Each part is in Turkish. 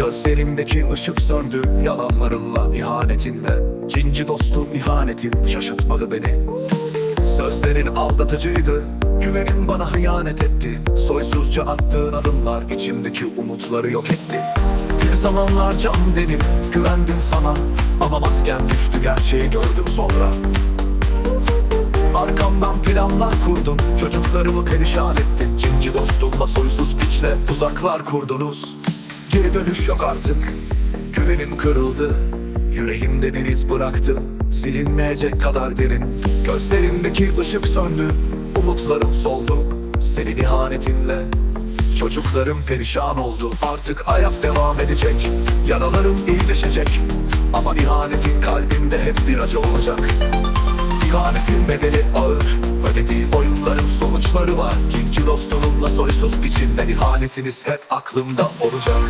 Gözlerimdeki ışık söndü Yalanlarınla, ihanetinle. Cinci dostum ihanetin şaşırtmadı beni. Sözlerin aldatıcıydı Güvenin bana hıyanet etti. Soysuzca attığın adımlar içimdeki umutları yok etti. Bir zamanlar can dedim Güvendim sana. Ama masken düştü gerçeği gördüm sonra. Arkamdan planlar kurdun Çocuklarımı perişan ettin. Cinci dostumla soysuz piçle Uzaklar kurdunuz Geri dönüş yok artık. Güvenim kırıldı. Yüreğimde bir iz bıraktım. Silinmeyecek kadar derin. Gözlerimdeki ışık söndü. Umutlarım soldu. Senin ihanetinle Çocuklarım perişan oldu. Artık hayat devam edecek. Yaralarım iyileşecek. Ama ihanetin kalbimde hep bir acı olacak İhanetin bedeli ağır. Ödediği oyunların sonuçları var. Cinci dostunumla soysuz biçimde ihanetiniz hep aklımda olacak.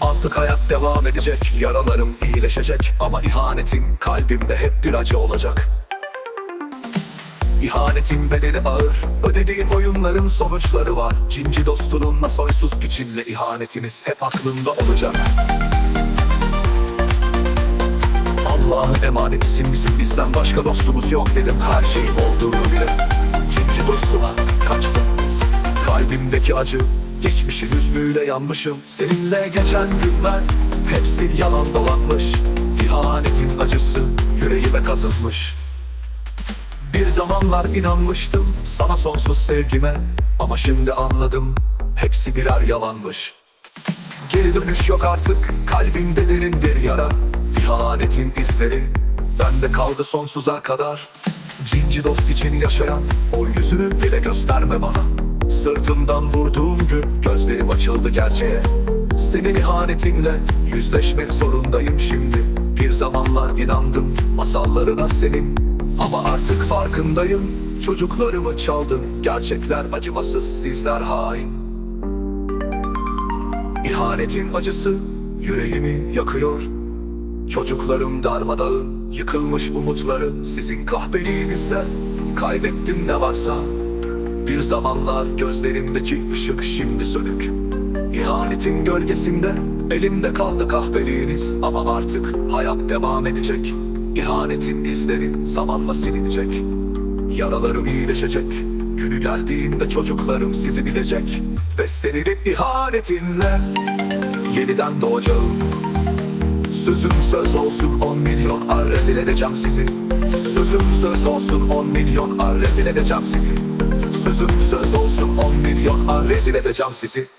Artık hayat devam edecek. Yaralarım iyileşecek. Ama ihanetin kalbimde hep bir acı olacak İhanetin bedeli ağır. Ödediğin oyunların sonuçları var. Cinci dostununla soysuz biçimle ihanetiniz hep aklımda olacak. Allah'ın emanetisin bizim bizden başka dostumuz yok dedim. Her şeyin olduğunu bile. Cinci dostuma kaçtım. Kalbimdeki acı Geçmişin hüznüyle yanmışım. Seninle geçen günler Hepsi yalan dolanmış. İhanetin acısı Yüreğime kazınmış bir zamanlar inanmıştım sana sonsuz sevgime. Ama şimdi anladım hepsi birer yalanmış. Geri dönüş yok artık kalbimde derin bir yara. İhanetin izleri bende kaldı sonsuza kadar. Cinci dost için yaşayan o yüzünü bile gösterme bana. Sırtımdan vurduğum gün gözlerim açıldı gerçeğe. Senin ihanetinle yüzleşmek zorundayım şimdi. Bir zamanlar inandım masallarına senin ama artık farkındayım Çocuklarımı çaldın Gerçekler acımasız sizler hain. İhanetin acısı Yüreğimi yakıyor. Çocuklarım darmadağın Yıkılmış umutları Sizin kahpeliğinizle Kaybettim ne varsa Bir zamanlar gözlerimdeki ışık şimdi sönük. İhanetin gölgesinde Elimde kaldı kahpeliğiniz. Ama artık hayat devam edecek İhanetin izleri zamanla silinecek. Yaralarım iyileşecek. Günü geldiğinde çocuklarım sizi bilecek. Ve senin ihanetinle Yeniden doğacağım. Sözüm söz olsun 10 milyon ar rezil edeceğim sizi. Sözüm söz olsun 10 milyon ar rezil edeceğim sizi. Sözüm söz olsun 10 milyon ar rezil edeceğim sizi